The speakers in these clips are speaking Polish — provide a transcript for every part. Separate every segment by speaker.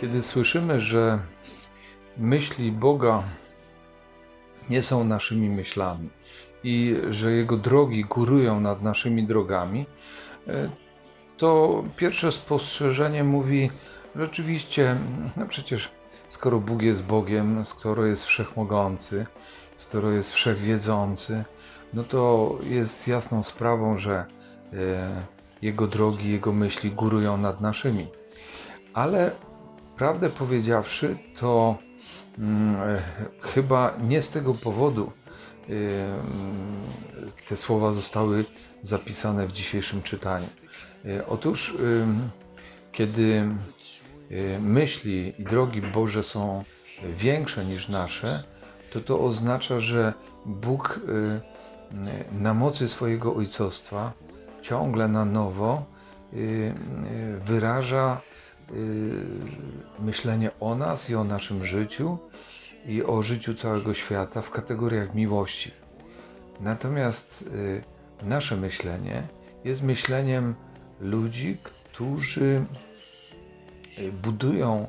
Speaker 1: Kiedy słyszymy, że myśli Boga nie są naszymi myślami i że Jego drogi górują nad naszymi drogami, e, to pierwsze spostrzeżenie mówi, rzeczywiście, no przecież skoro Bóg jest Bogiem, skoro jest wszechmogący, skoro jest wszechwiedzący, no to jest jasną sprawą, że e, Jego drogi, Jego myśli górują nad naszymi. Ale prawdę powiedziawszy, to mm, e, chyba nie z tego powodu e, te słowa zostały zapisane w dzisiejszym czytaniu. E, Otóż, kiedy myśli i drogi Boże są większe niż nasze, to to oznacza, że Bóg na mocy swojego ojcostwa ciągle na nowo wyraża myślenie o nas i o naszym życiu i o życiu całego świata w kategoriach miłości. Natomiast y, nasze myślenie jest myśleniem ludzi, którzy y, budują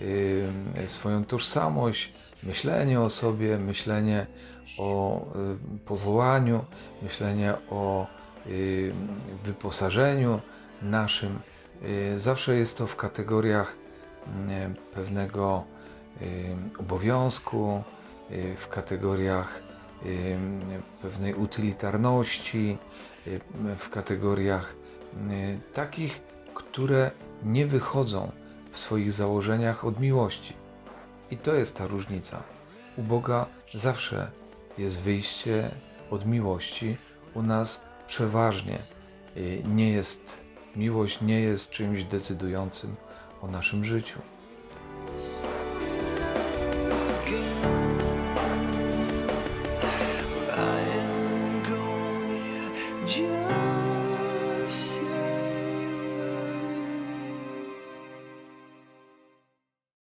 Speaker 1: y, swoją tożsamość, myślenie o sobie, myślenie o y, powołaniu, myślenie o y, wyposażeniu naszym. Y, Zawsze jest to w kategoriach y, pewnego y, obowiązku, y, w kategoriach pewnej utylitarności, w kategoriach takich, które nie wychodzą w swoich założeniach od miłości. I to jest ta różnica. U Boga zawsze jest wyjście od miłości, u nas przeważnie nie jest, miłość nie jest czymś decydującym o naszym życiu.